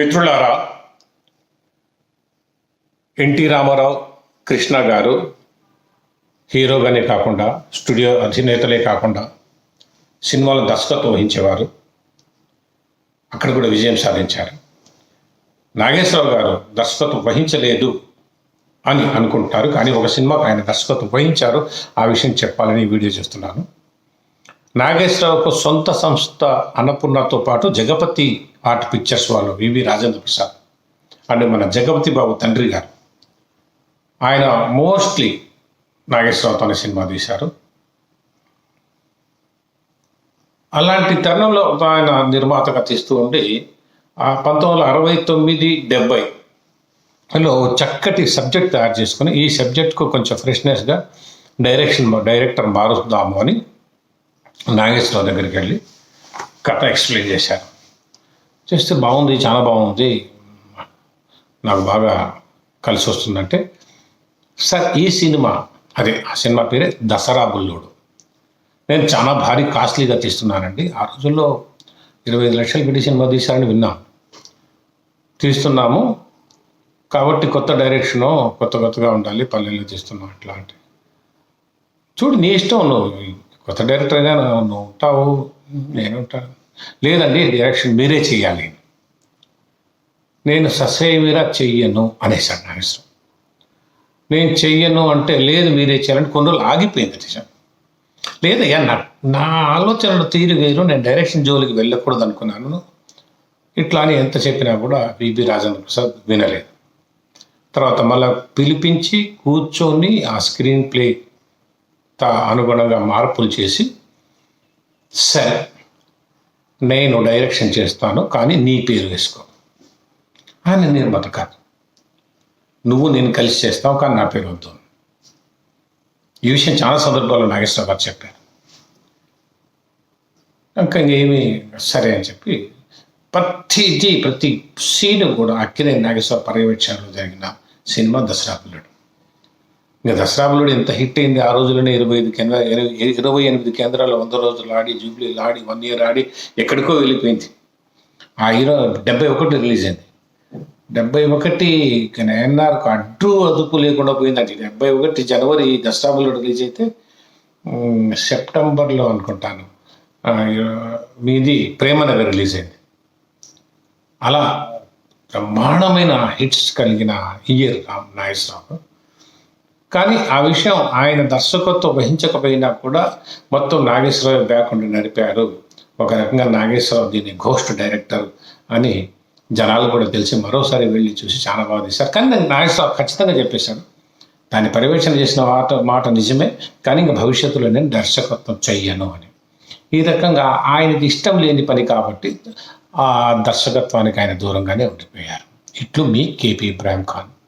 మిత్రులారా ఎన్టీ రామారావు కృష్ణ గారు హీరోగానే కాకుండా స్టూడియో అధినేతలే కాకుండా సినిమాలు దర్శకత్వం వహించేవారు. అక్కడ కూడా విజయం సాధించారు. నాగేశ్వరరావు గారు దర్శకత్వం వహించలేదు అని అనుకుంటారు కానీ ఒక సినిమాకు ఆయన దర్శకత్వం వహించారు. ఆ విషయం చెప్పాలని వీడియో చేస్తున్నాను. నాగేశ్వరరావుకు సొంత సంస్థ అన్నపూర్ణతో పాటు జగపతి ఆర్ట్ పిక్చర్స్ వాళ్ళు వివి రాజేంద్ర ప్రసాద్ అంటే మన జగపతి బాబు తండ్రి గారు. ఆయన మోస్ట్లీ నాగేశ్వరరావుతో అనే సినిమా తీశారు. అలాంటి తరుణంలో ఆయన నిర్మాతగా తీస్తూ ఉండి పంతొమ్మిది వందల అరవై తొమ్మిది డెబ్బై లో చక్కటి సబ్జెక్ట్ తయారు చేసుకుని ఈ సబ్జెక్ట్కు కొంచెం ఫ్రెష్నెస్గా డైరెక్షన్ డైరెక్టర్ మారుద్దాము అని నాగేశ్వరరావు దగ్గరికి వెళ్ళి కథ ఎక్స్ప్లెయిన్ చేశారు. చేస్తే బాగుంది చాలా బాగుంది. నాకు బాగా కలిసి వస్తుందంటే సార్ ఈ సినిమా అదే ఆ సినిమా పేరే దసరా బుల్లుడు. నేను చాలా భారీ కాస్ట్లీగా తీస్తున్నానండి. ఆ రోజుల్లో ఇరవై ఐదు లక్షలు పెట్టి సినిమా తీశారని విన్నాం. తీస్తున్నాము. కాబట్టి కొత్త డైరెక్షను కొత్త కొత్తగా ఉండాలి పల్లెల్లో తీస్తున్నాం అట్లా అంటే చూడు నీ ఇష్టం నువ్వు. కొత్త డైరెక్టర్గా నువ్వు ఉంటావు నేను ఉంటాను లేదండి డైరెక్షన్ మీరే చేయాలి నేను ససేమిరా చెయ్యను అనేసాడు నాగేశ్వరం. నేను చెయ్యను అంటే లేదు మీరే చేయాలంటే కొన్ని రోజులు ఆగిపోయింది నిజం. లేదయ్యా నా నా ఆలోచనలు తీరు వేరు నేను డైరెక్షన్ జోలికి వెళ్ళకూడదు అనుకున్నాను. ఇట్లా అని ఎంత చెప్పినా కూడా విబి రాజేంద్ర ప్రసాద్ వినలేదు. తర్వాత మళ్ళీ పిలిపించి కూర్చొని ఆ స్క్రీన్ ప్లే అనుగుణంగా మార్పులు చేసి సరే నేను డైరెక్షన్ చేస్తాను కానీ నీ పేరు వేసుకో. ఆయన నిర్మాత కాదు. నువ్వు నేను కలిసి చేస్తావు కానీ నా పేరు వద్దు. ఈ విషయం చాలా సందర్భాల్లో నాగేశ్వర గారు చెప్పారు. ఇంకా ఏమి సరే అని చెప్పి ప్రతిదీ ప్రతి సీను కూడా అక్కినే నాగేశ్వర పర్యవేక్షణలో జరిగిన సినిమా దసరా పిల్లడు. ఇంకా దసరాబులుడు ఎంత హిట్ అయింది ఆ రోజుల్లోనే ఇరవై ఐదు కేంద్ర ఇరవై ఎనిమిది కేంద్రాలు వంద రోజులు ఆడి జూబ్లీలు ఆడి వన్ ఇయర్ ఆడి ఎక్కడికో వెళ్ళిపోయింది. ఆ హీరో డెబ్బై ఒకటి రిలీజ్ అయింది. డెబ్బై ఒకటి ఎన్ఆర్కు అడ్డు అదుపు లేకుండా పోయిందండి డెబ్బై ఒకటి జనవరి దసరాబులుడు రిలీజ్ అయితే సెప్టెంబర్లో అనుకుంటాను మీది ప్రేమనగర్ రిలీజ్ అయింది. అలా బ్రహ్మాండమైన హిట్స్ కలిగిన ఇయర్ రామ్ నాగేశ్వరరావు కానీ ఆ విషయం ఆయన దర్శకత్వం వహించకపోయినా కూడా మొత్తం నాగేశ్వరరావు బ్యాక్ండి నడిపారు. ఒక రకంగా నాగేశ్వరరావు దీన్ని ఘోస్ట్ డైరెక్టర్ అని జనాలు కూడా తెలిసి మరోసారి వెళ్ళి చూసి చాలా బాగా తీశారు. కానీ నేను నాగేశ్వరరావు ఖచ్చితంగా చెప్పేశాడు. దాన్ని పర్యవేక్షణ చేసిన మాట మాట నిజమే కానీ ఇంకా భవిష్యత్తులో నేను దర్శకత్వం చెయ్యను అని. ఈ రకంగా ఆయనకి ఇష్టం లేని పని కాబట్టి ఆ దర్శకత్వానికి ఆయన దూరంగానే ఉండిపోయారు. ఇట్లు మీ కేపీ ఇబ్రాహిం ఖాన్.